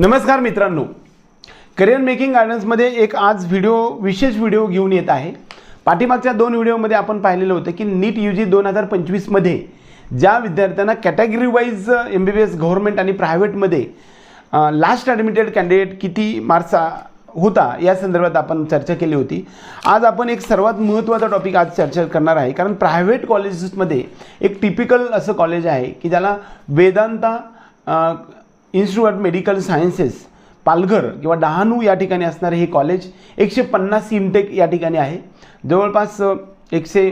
नमस्कार मित्रांनो. Career making गार्डन्समध्ये एक आज व्हिडिओ विशेष व्हिडिओ घेऊन येत आहे. पाठीमागच्या दोन व्हिडिओमध्ये आपण पाहिलेलं होतं की नीट यू जी दोन हजार पंचवीसमध्ये ज्या विद्यार्थ्यांना category wise M B B S government आणि प्रायव्हेटमध्ये लास्ट ॲडमिटेड कॅन्डिडेट किती मार्क्स होता या संदर्भात आपण चर्चा केली होती. आज आपण एक सर्वात महत्त्वाचा टॉपिक आज चर्चा करणार आहे. कारण प्रायव्हेट कॉलेजेसमध्ये एक टिपिकल असं कॉलेज आहे की ज्याला Vedanta institute of medical sciences Palghar किंवा डहाणू या ठिकाणी असणारे हे कॉलेज एकशे पन्नास इमटेक या ठिकाणी आहे. जवळपास एकशे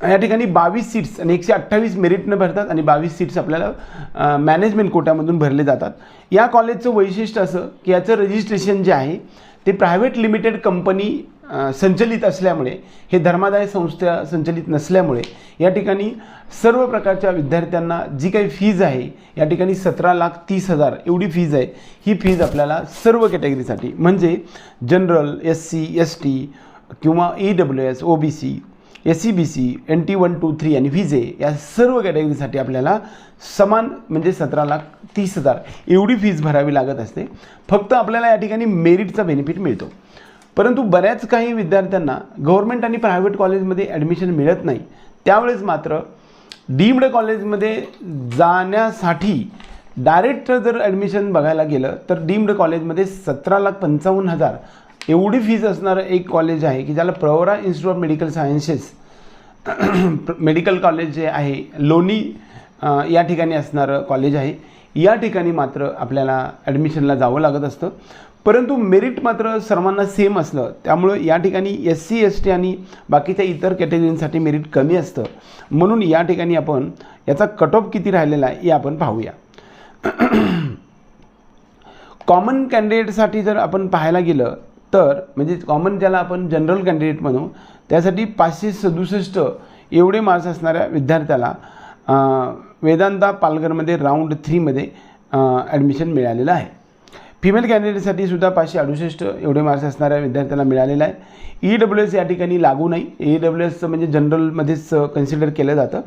या ठिकाणी बावीस सीट्स आणि एकशे अठ्ठावीस मेरिटनं भरतात आणि बावीस सीट्स आपल्याला मॅनेजमेंट कोट्यामधून भरले जातात. या कॉलेजचं वैशिष्ट्य असं की याचं रजिस्ट्रेशन जे आहे ते प्रायव्हेट लिमिटेड कंपनी संचलित असल्यामुळे हे धर्मादाय संस्था संचलित नसल्यामुळे या ठिकाणी सर्व प्रकारच्या विद्यार्थ्यांना जी काही फीज आहे या ठिकाणी सतरा लाख तीस हजार एवढी फीज आहे ही फीज आपल्याला सर्व कॅटेगरीसाठी म्हणजे general S C S T किंवा E W S O B C S C B C N T one two three आणि व्हिजे या सर्व कॅटेगरीसाठी आपल्याला समान म्हणजे सतरा लाख तीस हजार एवढी फीज भरावी लागत असते. फक्त आपल्याला या ठिकाणी मेरिटचा बेनिफिट मिळतो. परंतु बऱ्याच काही विद्यार्थ्यांना गव्हर्मेंट आणि प्रायव्हेट कॉलेजमध्ये ॲडमिशन मिळत नाही. त्यावेळेस मात्र डीम्ड कॉलेजमध्ये जाण्यासाठी डायरेक्ट जर ॲडमिशन बघायला गेलं तर डीम्ड कॉलेजमध्ये सतरा लाख पंचावन्न हजार एवढी फीज असणारं एक कॉलेज आहे की ज्याला Pravara institute of medical sciences medical college जे आहे लोणी या ठिकाणी असणारं कॉलेज आहे. या ठिकाणी मात्र आपल्याला ॲडमिशनला जावं लागत असतं. परंतु मेरिट मात्र सर्वांना सेम असलं. त्यामुळं या ठिकाणी एस सी एस टी आणि बाकीच्या इतर कॅटेगरींसाठी मेरिट कमी असतं. म्हणून या ठिकाणी आपण याचा कट ऑफ किती राहिलेला आहे हे आपण पाहूया. कॉमन कॅन्डिडेटसाठी जर आपण पाहायला गेलं तर म्हणजे कॉमन ज्याला आपण जनरल कॅन्डिडेट म्हणू त्यासाठी पाचशे सदुसष्ट एवढे मार्क्स असणाऱ्या विद्यार्थ्याला वेदांता पालघरमध्ये राऊंड थ्रीमध्ये ॲडमिशन मिळालेलं आहे. फिमेल कॅन्डिडेटसाठी सुद्धा पाचशे अडुसष्ट एवढे मार्क्स असणाऱ्या विद्यार्थ्याला मिळालेलं आहे. ई डब्ल्यू एस या ठिकाणी लागू नाही. ई डब्ल्यू एसचं म्हणजे जनरलमध्येच कन्सिडर केलं जातं.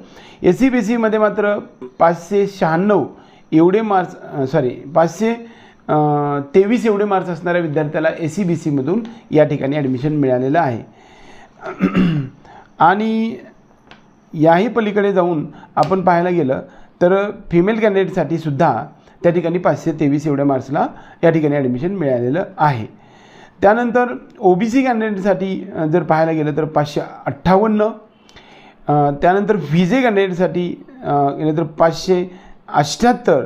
एस सी बी सीमध्ये मात्र पाचशे शहाण्णव एवढे मार्क्स सॉरी पाचशे तेवीस एवढे मार्क्स असणाऱ्या विद्यार्थ्याला ए सी बी सीमधून या ठिकाणी ॲडमिशन मिळालेलं आहे. आणि याही पलीकडे जाऊन आपण पाहायला गेलं तर फिमेल कॅन्डिडेटसाठी सुद्धा त्या ठिकाणी पाचशे तेवीस एवढ्या मार्क्सला या ठिकाणी ॲडमिशन मिळालेलं आहे. त्यानंतर ओ बी सी कॅन्डिडेटसाठी जर पाहायला गेलं तर पाचशे अठ्ठावन्न त्यानंतर व्हिजे कॅन्डिडेटसाठी गेलं तर पाचशे अठ्ठ्याहत्तर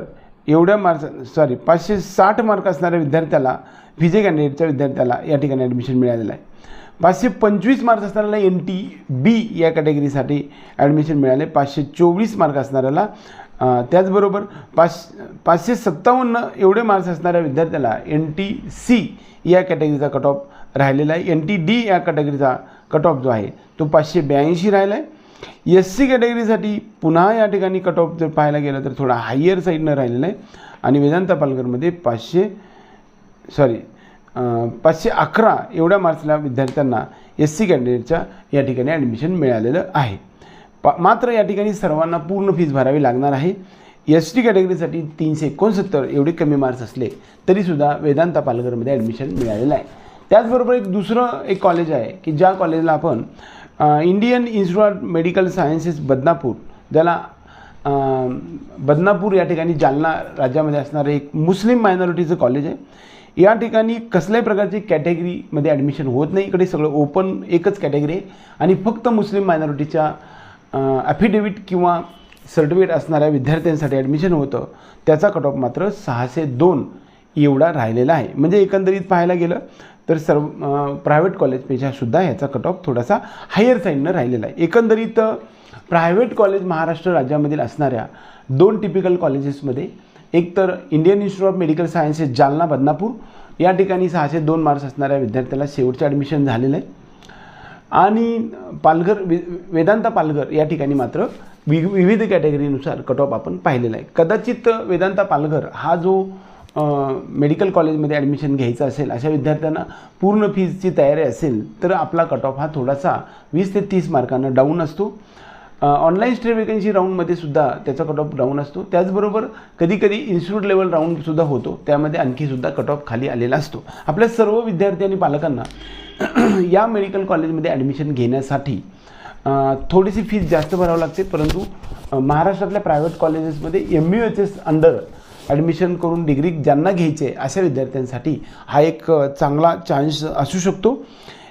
एवढ्या मार्क्स सॉरी पाचशे साठ मार्क असणाऱ्या विद्यार्थ्याला व्हिजे कॅन्डिडेटच्या विद्यार्थ्याला या ठिकाणी ॲडमिशन मिळालेलं आहे. पाचशे पंचवीस मार्क्स असणाऱ्याला एन टी बी या कॅटेगरीसाठी ॲडमिशन मिळाले. पाचशे चोवीस मार्क असणाऱ्याला त्याचबरोबर पाच पाचशे सत्तावन्न एवढे मार्क्स असणाऱ्या विद्यार्थ्याला एन टी सी या कॅटेगरीचा कट ऑफ राहिलेला आहे. एन टी डी या कॅटेगरीचा कट ऑफ जो आहे तो पाचशे ब्याऐंशी राहिला आहे एस सी कॅटेगरीसाठी पुन्हा या ठिकाणी कट ऑफ जर पाहायला गेलं तर थोडा हायर साईडनं राहिलेला आहे आणि वेदांता पालघरमध्ये पाचशे सॉरी पाचशे अकरा एवढ्या मार्क्सला विद्यार्थ्यांना एस सी कॅन्डिडेटच्या या ठिकाणी ॲडमिशन मिळालेलं आहे. पा मात्र या ठिकाणी सर्वांना पूर्ण फीज भरावी लागणार आहे. एस टी कॅटेगरीसाठी तीनशे एकोणसत्तर एवढे कमी मार्क्स असले तरीसुद्धा वेदांता पालघरमध्ये ॲडमिशन मिळालेलं आहे. त्याचबरोबर एक दुसरं एक कॉलेज आहे की ज्या कॉलेजला आपण Indian institute of medical sciences Badnapur. ज्याला बदनापूर या ठिकाणी जालना राज्यामध्ये असणारं एक मुस्लिम मायनॉरिटीचं कॉलेज आहे. या ठिकाणी कसल्याही प्रकारची कॅटेगरीमध्ये ॲडमिशन होत नाही. इकडे सगळं ओपन एकच कॅटेगरी आहे. आणि फक्त मुस्लिम मायनॉरिटीच्या ॲफिडेविट किंवा सर्टिफिकेट असणाऱ्या विद्यार्थ्यांसाठी ॲडमिशन होतं. त्याचा कट ऑफ मात्र सहाशे दोन एवढा राहिलेला आहे. म्हणजे एकंदरीत पाहायला गेलं तर सर्व प्रायव्हेट कॉलेजपेक्षासुद्धा ह्याचा कट ऑफ थोडासा हायर साईडनं राहिलेला आहे. एकंदरीत प्रायव्हेट कॉलेज महाराष्ट्र राज्यामधील असणाऱ्या दोन टिपिकल कॉलेजेसमध्ये एक तर Indian institute of medical sciences Jalna Badnapur. या ठिकाणी सहाशे दोन मार्क्स असणाऱ्या विद्यार्थ्याला शेवटचं ॲडमिशन झालेलं आहे. आणि पालघर वे वेदांता पालघर या ठिकाणी मात्र वि विविध कॅटेगरीनुसार कट ऑफ आपण पाहिलेला आहे. कदाचित वेदांता पालघर हा जो मेडिकल कॉलेजमध्ये ॲडमिशन घ्यायचं असेल अशा विद्यार्थ्यांना पूर्ण फीजची तयारी असेल तर आपला कट ऑफ हा थोडासा वीस ते तीस मार्कांना डाऊन असतो. ऑनलाईन स्टेट वेकन्सी राऊंडमध्ये सुद्धा त्याचा कट ऑफ डाऊन असतो. त्याचबरोबर कधीकधी इन्स्टिट्यूट लेवल राऊंडसुद्धा होतो. त्यामध्ये आणखीसुद्धा कट ऑफ खाली आलेला असतो. आपल्या सर्व विद्यार्थी आणि पालकांना या मेडिकल कॉलेजमध्ये ॲडमिशन घेण्यासाठी थोडीशी फीज जास्त भरावं लागते. परंतु महाराष्ट्रातल्या प्रायव्हेट कॉलेजेसमध्ये M U H S under admission करून डिग्री ज्यांना घ्यायचे आहे, अशा विद्यार्थ्यांसाठी हा एक चांगला चान्स असू शकतो.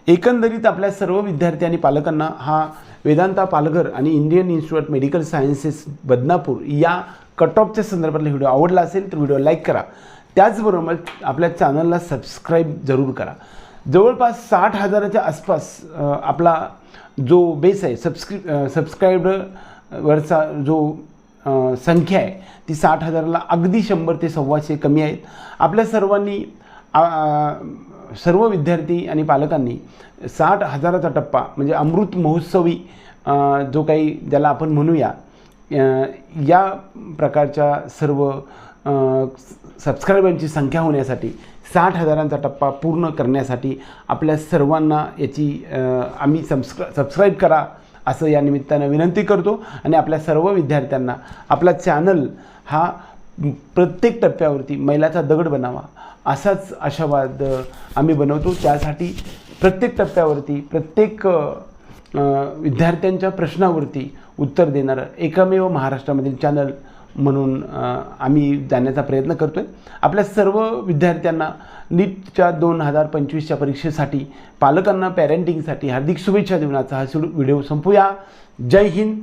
एकंदरीत आपल्या सर्व विद्यार्थी आणि पालकांना हा वेदांता पालघर आणि Indian institute medical sciences Badnapur या कट ऑफच्या संदर्भातला व्हिडिओ आवडला असेल तर व्हिडिओ लाईक करा. त्याचबरोबर आपल्या चॅनलला सबस्क्राईब जरूर करा. जवळपास साठ हजाराच्या आसपास आपला जो बेस आहे सबस्क्रि सबस्क्रायबरवरचा जो संख्या आहे. ती साठ हजाराला अगदी शंभर ते सव्वाशे कमी आहेत. आपल्या सर्वांनी सर्व विद्यार्थी आणि पालकांनी साठ हजाराचा टप्पा म्हणजे अमृत महोत्सवी जो काही ज्याला आपण म्हणूया या प्रकारच्या सर्व सबस्क्रायबरची संख्या होण्यासाठी साठ हजारांचा टप्पा पूर्ण करण्यासाठी आपल्या सर्वांना याची आम्ही सबस्क्रा सबस्क्राईब करा. असं या निमित्तानं विनंती करतो. आणि आपल्या सर्व विद्यार्थ्यांना आपला चॅनल हा प्रत्येक टप्प्यावरती मैलाचा दगड बनावा. असाच आशावाद आम्ही बनवतो. त्यासाठी प्रत्येक टप्प्यावरती प्रत्येक विद्यार्थ्यांच्या प्रश्नावरती उत्तर देणारं एकमेव महाराष्ट्रामधील चॅनल म्हणून आम्ही जाण्याचा प्रयत्न करतो आहे आपल्या सर्व विद्यार्थ्यांना नीटच्या दोन हजार पंचवीसच्या परीक्षेसाठी पालकांना पॅरेंटिंगसाठी हार्दिक शुभेच्छा देऊन आजचा हा व्हिडिओ संपूया. जय हिंद.